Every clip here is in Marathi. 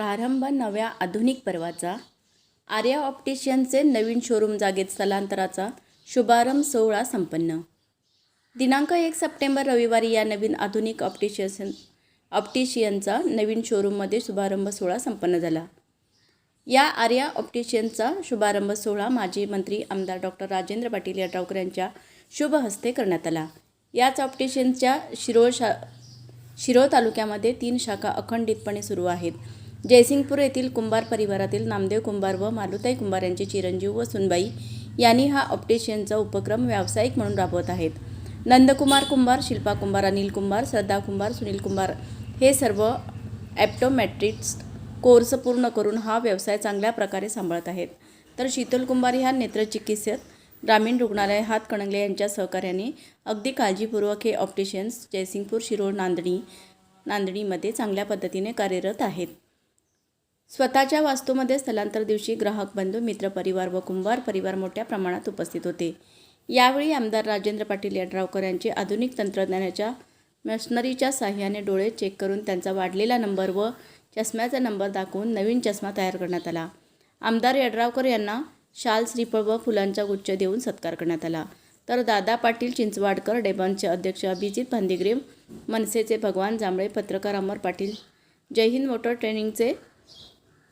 प्रारंभ नव्या आधुनिक पर्वाचा. आर्या ऑप्टिशियनचे नवीन शोरूम जागेत स्थलांतराचा शुभारंभ सोहळा संपन्न. दिनांक एक सप्टेंबर रविवारी या नवीन आधुनिक ऑप्टिशियन ऑप्टिशियनचा नवीन शोरूममध्ये शुभारंभ सोहळा संपन्न झाला. या आर्या ऑप्टिशियनचा शुभारंभ सोहळा माजी मंत्री आमदार डॉक्टर राजेंद्र पाटील यड्रावकर यांच्या शुभ हस्ते करण्यात आला. याच ऑप्टिशियनच्या शिरोळ शा शिरोळ तालुक्यामध्ये तीन शाखा अखंडितपणे सुरू आहेत. जयसिंगपूर येथील कुंभार परिवारातील नामदेव कुंभार व मालुताई कुंभार यांचे चिरंजीव व सुनबाई यांनी हा ऑप्टिशियनचा उपक्रम व्यावसायिक म्हणून राबवत आहेत. नंदकुमार कुंभार शिल्पा कुंभार अनिल कुंभार श्रद्धा कुंभार सुनील कुंभार हे सर्व ॲप्टोमॅट्रिक्स कोर्स पूर्ण करून हा व्यवसाय चांगल्या प्रकारे सांभाळत आहेत. तर शीतल कुंभार ह्या नेत्रचिकित्सक ग्रामीण रुग्णालय हातकणंगले यांच्या सहकार्याने अगदी काळजीपूर्वक हे ऑप्टिशियन्स जयसिंगपूर शिरोळ नांदणी नांदणीमध्ये चांगल्या पद्धतीने कार्यरत आहेत. स्वतःच्या वास्तूमध्ये स्थलांतर दिवशी ग्राहक बंधू मित्र परिवार व कुंभार परिवार मोठ्या प्रमाणात उपस्थित होते. यावेळी आमदार राजेंद्र पाटील यड्रावकर यांचे आधुनिक तंत्रज्ञानाच्या मशनरीच्या साह्याने डोळे चेक करून त्यांचा वाढलेला नंबर व चष्म्याचा नंबर दाखवून नवीन चष्मा तयार करण्यात आला. आमदार यड्रावकर यांना शाल श्रीफळ व फुलांचा गुच्छ देऊन सत्कार करण्यात आला. तर दादा पाटील चिंचवाडकर डेबॉनचे अध्यक्ष अभिजित भांदिग्रे मनसेचे भगवान जांभळे पत्रकार अमर पाटील जय हिंद मोटर ट्रेनिंगचे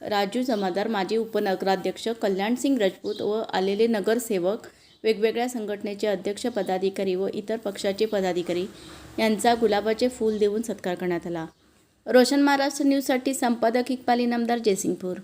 राजू जमादार माजी उपनगराध्यक्ष कल्याणसिंग राजपूत व आलेले नगरसेवक वेगवेगळ्या संघटनेचे अध्यक्ष पदाधिकारी व इतर पक्षाचे पदाधिकारी यांचा गुलाबाचे फूल देऊन सत्कार करण्यात आला. रोशन महाराष्ट्र न्यूजसाठी संपादक इकबाल इनामदार जयसिंगपूर.